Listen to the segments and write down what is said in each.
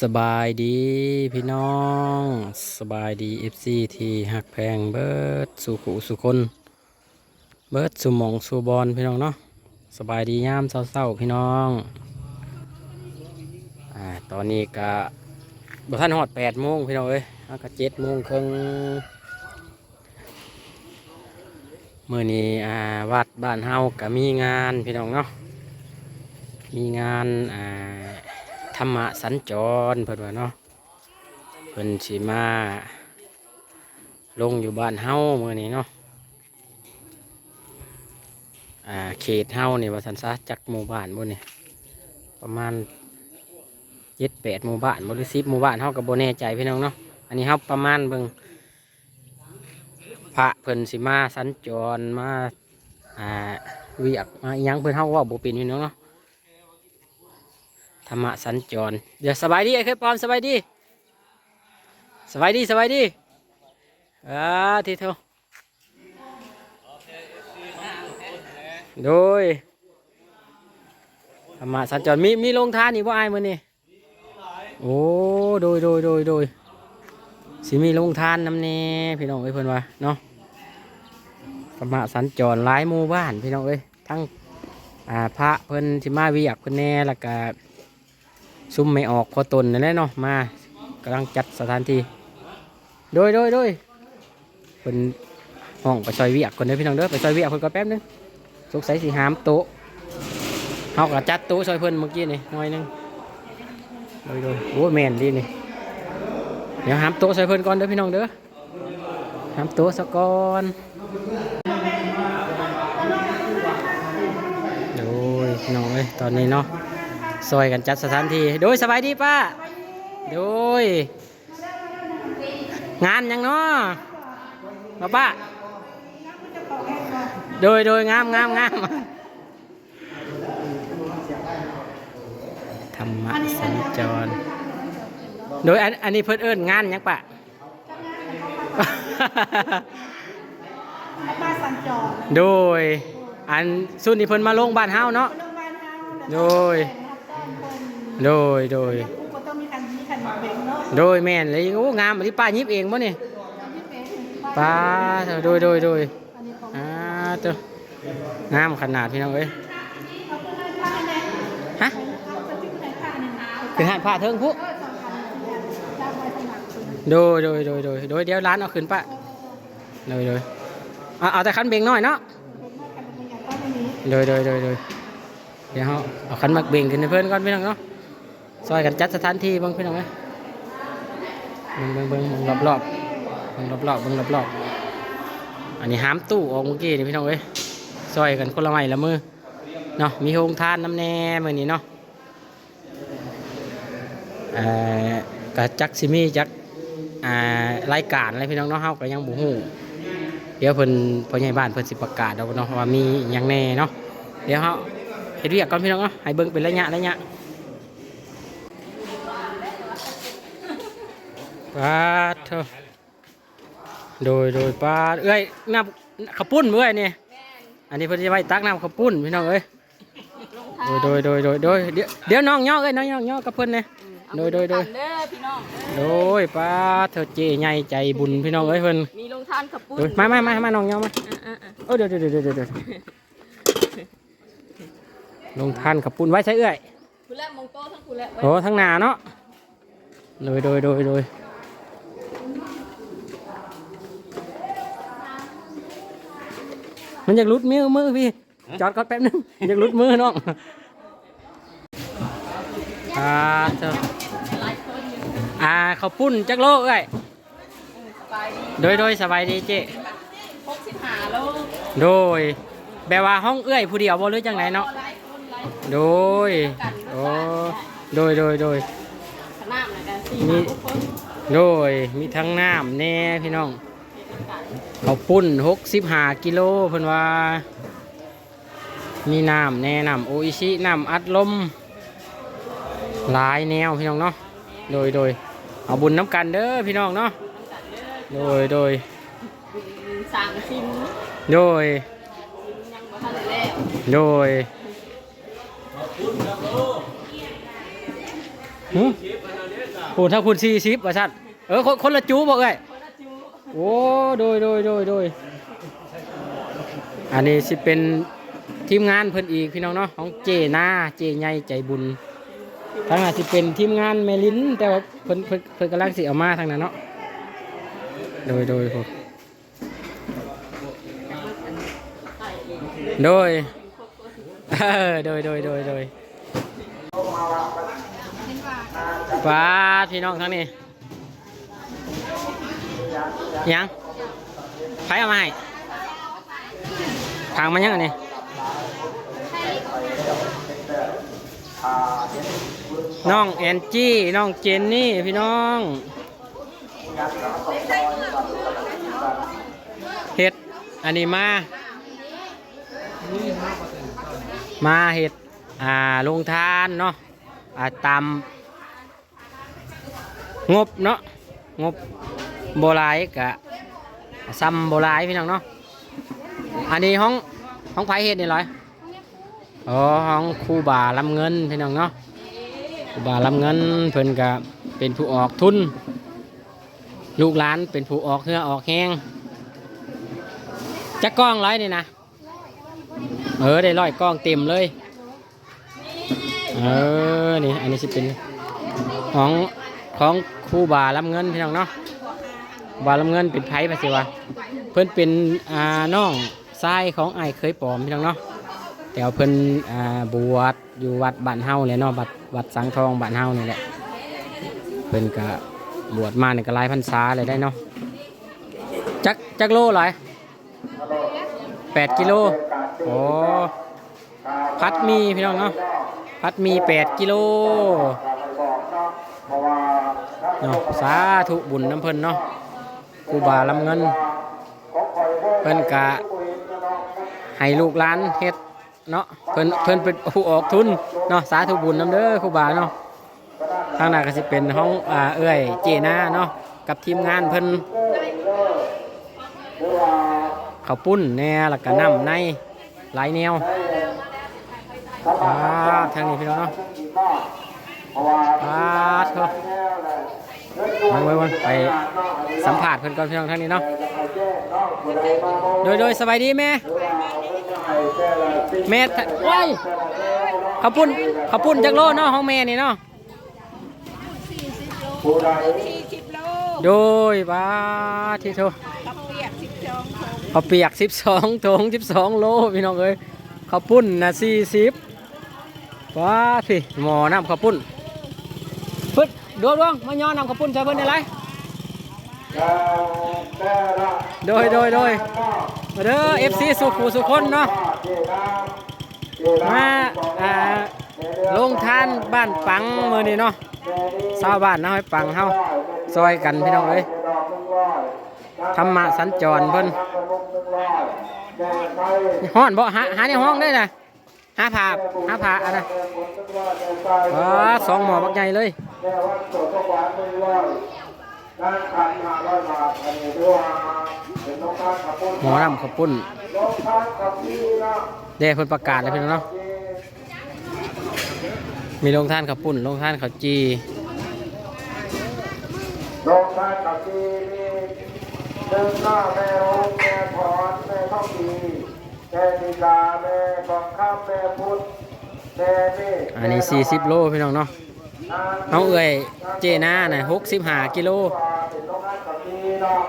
สบายดีพี่น้อง สบายดีเอฟซีที่หักแพงเบิร์ดสู่ขุสู่คน เบิร์ดสู่หมองสู่บอลพี่น้องเนาะสบายดียามเศร้าๆพี่น้องอ่าตอนนี้ก็บท่านหอดแปดโมงพี่น้องเอ้ยแล้วก็เจ็ดโมงครึ่งเมื่อนี้อ่าวัดบ้านเฮาก็มีงานพี่น้องเนาะมีงานอ่า ธรรมะสัญจรเพิ่นว่าเนาะเพิ่นสิมาลงอยู่บ้านเฮามื้อนี้เนาะอ่าเขตเฮานี่ว่าสันซะจักหมู่บ้านบ่นี่ประมาณเจ็ดแปดหมู่บ้านบ่หรือสิบหมู่บ้านเฮาก็บ่แน่ใจพี่น้องเนาะอันนี้เฮาประมาณเบิ่งพระเพิ่นสิมาสัญจรมาอ่าวียกมาอิหยังเพิ่นเฮาว้าบ่เป็นพี่น้องเนาะ ธรรมะสัญจร เดี๋ยวสบายดีไอ้เคยปอมสบายดี สบายดีสบายดีอ่าทีเท่าโดยธรรมะสัญจรมีมีลงทานนี่ว่าไอ้ายมือนี่โอ้โดยโดยโดยโดยสิมีลงทานน้ำเน่พี่น้องเอ้ยเพิ่อนว่าเนาะธรรมะสัญจรหลายหมู่บ้านพี่น้องเอ้ยทั้งอ่าพระเพิ่นสิมาเวียกเพิ่นแน่แล้วก็ ซุ่มไม่ออกพอตนนั่นแหละเนาะมากำลังจัดสถานที่โดยโดยโดยเป็นห้องไปซอยเวียกคนเด้อพี่น้องเด้อไปซอยเวียกคนก็แป๊บนึงสงสัยสิหามโต๊ะเขาก็จัดโต๊ะซอยเพิ่นเมื่อกี้นี่หน่อยหนึงโดยโดยโอ้แม่นดีนี่เดี๋ยวหามโต๊ะซอยเพิ่นก่อนเด้อพี่น้องเด้อหามโต๊ะซะก่อนโดยน้องเอ้ยตอนนี้เนาะ ซอยกันจัดสถานที่โดยสบายดีป้าโดย งานหยังเนาะมาป้าโดยโดยงามงามงามธรรมะสัญจร โดยอันอันนี้เพิ่นเอิ้นงานหยังป้ามาสัญจร โดย อันสุดนี้เพิ่นมาลงบ้านเฮาเนาะโรงพยาบาลเฮาโดย โดยโดยก็ต้องมีคันมีคันเบ่งเนาะโดยแม่นเลยโอ้งามอันนี้ป้ายิบเองบ่นี่มีเป็นป้าเถอะโดยโดยโดยอันนี้ของอ่าเจ้างามขนาดพี่น้องเอ้ยเอาขึ้นให้ผ้าเนี่ยฮะเอาสติ๊กให้ผ้าเนี่ยคือหาดผ้าเทิงผู้เออสำคัญที่จะไว้สมัครคุณโดยโดยโดยโดยโดยเดี๋ยวร้านเอาขึ้นปะโดยโดยเอาเอาแต่คันเบงน้อยเนาะเป็นมากันเป็นอย่างต้นนี้โดยโดยโดยโดยเดี๋ยวเอาเอาคันมักเบงขึ้นให้เพื่อนก่อนพี่น้องเนาะ ซอยกันจัดสถานที่บ้างพี่น้องเอ้ยเบิ่งเบิ่งเบิ่งเบิ่งรอบรอบเบิ่งรอบรอบเบิ่งรอบรอบอันนี้ห้ามตู้ออกเมื่อกี้นี่พี่น้องเอ้ยซอยกันคนละไม้ละมือเนาะมีโฮงทานน้ำแน่มือนี้เนาะเอ่อกะจักซิมี่จักอ่ารายการอะไรพี่น้องเนาะเฮาก็ยังบ่ฮู้เดี๋ยวเพิ่นพ่อใหญ่บ้านเพิ่นสิประกาศเอาเนาะว่ามีหยังแน่เนาะเดี๋ยวเฮาเฮ็ดเวียกก่อนพี่น้องเนาะให้เบิ่งเป็นระยะระยะ ปาดเถอะโดยโดยปาดเอ้ยน้ำข้าวปุ้นมื้อไอ้นี่อันนี้เพิ่นสิไว้ตักน้ำข้าวปุ้นพี่น้องเอ้ยโดยโดยโดยโดยโดยเดี๋ยวเดี๋ยวน้องย่อเอ้ยน้องย่อย่อกับเพิ่นเนี่ยโดยโดยโดยเด้อพี่น้องโดยป้าเธอเจใหญ่ใจบุญพี่น้องเอ้ยเพิ่นมีลงทานขับปุ้นโดยมามามามาน้องย่อมาอะอะโอ้เดี๋ยวเดี๋ยวเดี๋ยวเดี๋ยวเดี๋ยวลงทานขับปุ้นไว้ใช้เอื้อยคุณแรกมองโต้ทั้งคุณแรกไว้โอ้ทั้งหนาเนาะโดยโดยโดยโดย มันอยากหลุดมือมือพี่ จอดก่อนแป๊บนึง อยากหลุดมือน้องอ่าเจ้าอ่าข้าวปุ้นจักโลเอ้ยสบายดีโดยโดยสบายดีเจ๊หกสิบห้าโลโดยแบบว่าห้องเอื้อยผู้เดียวบ่หรือจังไหนเนาะหลายคนหลายโดย โอ้ โดยโดยโดยขนาดไหนกันสี่มีห้าคนโดย มีทั้งน้ำแน่พี่น้อง เขาวปุ้นหกสิบห้ากิโลเพิ่นว่า มีน้ำแน่น้ำโออิชิน้ำอัดลมหลายแนวพี่น้องเนาะโดยโดยเอาบุญน้ำกันเด้อพี่น้องเนาะโดยโดยสั่งซิมโดยยังบ่ทันได้แล้วโดยหึพูดถ้าคุณสี่สิบว่าชัดเออคนคนละจูบอกเอ้ยคนละจู โอ้โดยโดยโดยโดยอันนี้สิเป็นทีมงานเพิ่นอีกพี่น้องเนาะของเจนาเจใหญ่ใจบุญทางนั้นสิเป็นทีมงานเมลิน แต่ว่าเพิ่นเพิ่นเพิ่นกำลังสิเอามาทางนั้นเนาะโดยโดยผมโดยโดยโดยโดยโดยป้าพี่น้องทั้งนี้ ยังใครเอามาให้ทางมันยังอันนี้น้องแอนจี้น้องเจนนี่พี่น้องเห็ดอันนี้มา มาเห็ดอ่าลงทานเนาะอ่าตามงบเนาะงบ โบราณกะซ้ำโบราณพี่น้องเนาะอันนี้ห้องห้องไผเห็ดนี่ร้อยอ๋อห้องคูบาลำเงินพี่น้องเนาะคูบาลำเงินเพิ่นกะเป็นผู้ออกทุน ลูกหลานเป็นผู้ออกเหือออกแห้งจักกล้องร้อยนี่นะเออได้ร้อยกล้องเต็มเลยเออนี่อันนี้สิเป็นของของครูบาลำเงินพี่น้องเนาะ บาลำเงินเป็นไผ่ภาษีวะเพิ่นเป็นอ่าน้องทรายของไอ้เคยปลอมพี่น้องเนาะแต่เพิ่นอ่าบวชอยู่วัดบ้านเฮาเลยเนาะวัดวัดสังทองบ้านเฮานี่แหละเพิ่นก็บวชมาเนี่ยก็หลายพรรษาเลยได้เนาะจักจักโลหลายแปดกิโลโอ้พัดมีพี่น้องเนาะพัดมีแปดกิโลเนาะสาธุบุญน้ำเพิ่นเนาะ ครูบาลำเงินเพิ่นกะให้ลูกหลานเฮ็ดเนาะเพิ่นเพิ่นเป็นผู้ออกทุนเนาะสาธุบุญน้ำเด้อครูบาเนาะทางหน้าก็สิเป็นห้องอ่าเอ้ยเจนาเนาะกับทีมงานเพิ่นข้าวปุ้นแน่แล้วก็น้ำในหลายแนวอ่าทางนี้พี่น้องเนาะอ่าเถอะ มาไว้วันไปสัมผัสเพิ่นก่อนพี่น้องทางนี้เนาะ โดยโดยสบายดีแม่ แม่ทะว้ายข้าวปุ้นข้าวปุ้นจักโลเนาะห้องแม่นี่เนาะสี่สิบโลโดยบ้าที่โทข้าวเปียกสิบสองถุงข้าวเปียก12ถุง12โลพี่น้องเอ้ยข้าวปุ้นนะ40ว้าพี่หมอน้ำข้าวปุ้นฟึ ดวงดวงมาย้อนนำข้าวปุ้นใส่เพิ่นได้ไรโดยโดยโดยมาเด้อ FC สุขูสุคนเนาะมาอ่าลงทานบ้านปังมือนี้เนาะชาวบ้านเนาะให้ปังเฮาซอยกันพี่น้องเอ้ยธรรมะสัญจรเพิ่นห้อนบ่หาหาในห้องได้นะหาผาหาผาอะนะว้าสองหมอบักใหญ่เลย หมอรำข้าวปุ้นเด้เพิ่นประกาศแล้วพี่น้องเนาะมีโรงทานข้าวปุ้นโรงทานข้าวจีลงทานกับทีมีหนึ่งหน้าแม่โองแม่ถอนแม่ท้องดีแม่ดีลาแม่กองข้ามแม่พุทธแม่เมฆอันนี้ 40 โลพี่น้องเนาะ เอาเอ่ยเจน่าน่ะ65กิโลเป็นลงทากับทีเนาะ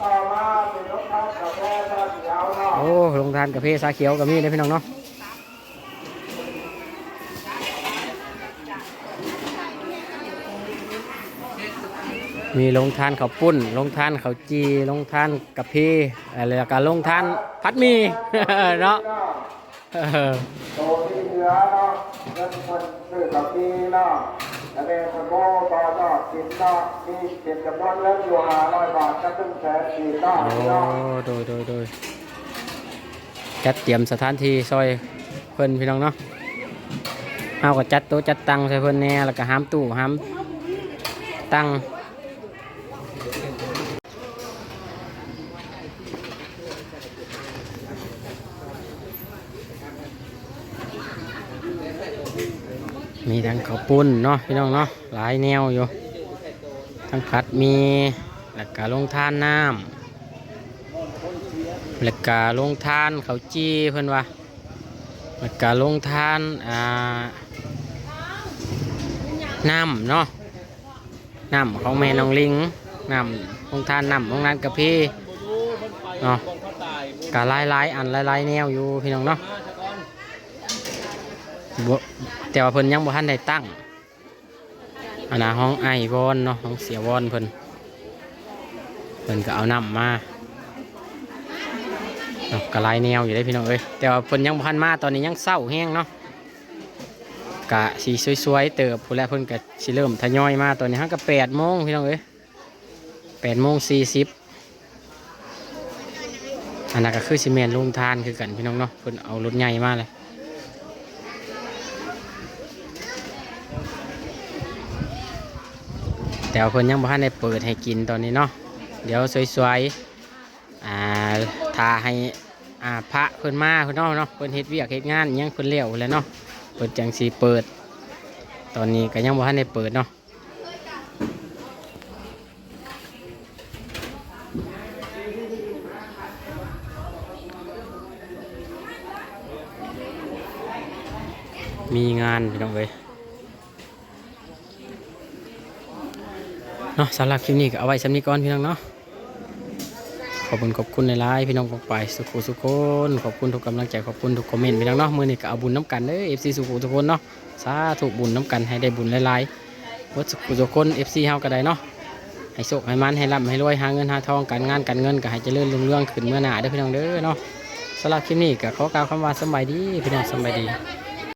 ต่อมาเป็นลงทานกับเขียวเนาะโอ้โรงทานกาแฟสาเขียวก็มีนะพี่น้องเนาะมีโรงทานข้าวปุ้นโรงทานข้าวจีโรงทานกาแฟอะไรก็โรงทานพัดมีเนาะ เออโตที่เหลือเนาะเงินคนซื้อกับทีเนาะแล้วแม่คนโม่ต่อเนาะกินเนาะมีเก็บจำนวนเงินอยู่ห้าร้อยบาทก็ตึ้งแสนสี่เนาะโอ้โดยโดยโดยจัดเตรียมสถานที่ซอยเพิ่อนพี่น้องเนาะเฮาก็จัดโต๊ะจัดตังใส่เพิ่อนแน่แล้วก็ห้ามตู้ห้ามตัง มีทั้งข้าวปุ้นเนาะพี่น้องเนาะหลายแนวอยู่ ทั้งพัดมีแล้วก็ลงทานน้ำแล้วก็ลงทานเขาจี้เพิ่อนว่าแล้วก็ลงทานอ่าน้ำเนาะน้ำของแม่น้องลิงน้ำลงทานน้ำลงนั้นกับพี่เนาะก็ลายลายอันลายลายแนวอยู่พี่น้องเนาะ บ่แต่ว่าเพิ่นยังบ่ทันได้ตั้งอันนะห้องไอวอนเนาะห้องเสียวอนเพิ่นเพิ่นก็เอาน้ำมาเนาะก็หลายแนวอยู่ได้พี่น้องเอ้ยแต่ว่าเพิ่นยังบ่ทันมาตอนนี้ยังเศร้าแห้งเนาะกะสีสวยๆเติบผู้แลเพิ่นก็สิเริ่มทยอยมาตอนนี้ฮักก็แปดโมงพี่น้องเอ้ยแปดโมงสี่สิบอันนั้นก็คือซีเมนลุงทานคือกันพี่น้องเนาะเพิ่นเอารถใหญ่มาเลย แต่เพิ่นยังบ่ทันได้เปิดให้กินตอนนี้เนาะเดี๋ยวสวยๆอ่าทาให้อ่าพระเพิ่นมาเพิ่นเนาะเนาะเพิ่นเฮ็ดเวียกเฮ็ดงานยังเพิ่นเลี้ยวแล้วเนาะเพิ่นจังสิเปิด ตอนนี้ก็ยังบ่ทันได้เปิดเนาะมีงานพี่น้องเว้ย เนาะสำหรับคลิปนี้ก็เอาไว้สำนี้ก่อนพี่น้องเนาะขอบคุณขอบคุณในไลน์พี่น้องปองไปสุขุสุขคนขอบคุณทุกกำลังใจขอบคุณทุกคอมเมนต์พี่น้องเนาะมือนี้ก็เอาบุญน้ำกันเด้อ FC สุขุทุกคนเนาะสาธุบุญน้ำกันให้ได้บุญหลายๆวัดสุขุสุขคน FC เฮาก็ได้เนาะให้โชคให้มันให้ร่ำให้รวยหาเงินหาทองการงานการเงินก็ให้เจริญรุ่งเรืองขึ้นเมื่อหน้าเด้อพี่น้องเด้อเนาะสำหรับคลิปนี้ก็ขอกล่าวคำว่าสบายดีพี่น้องสบายดี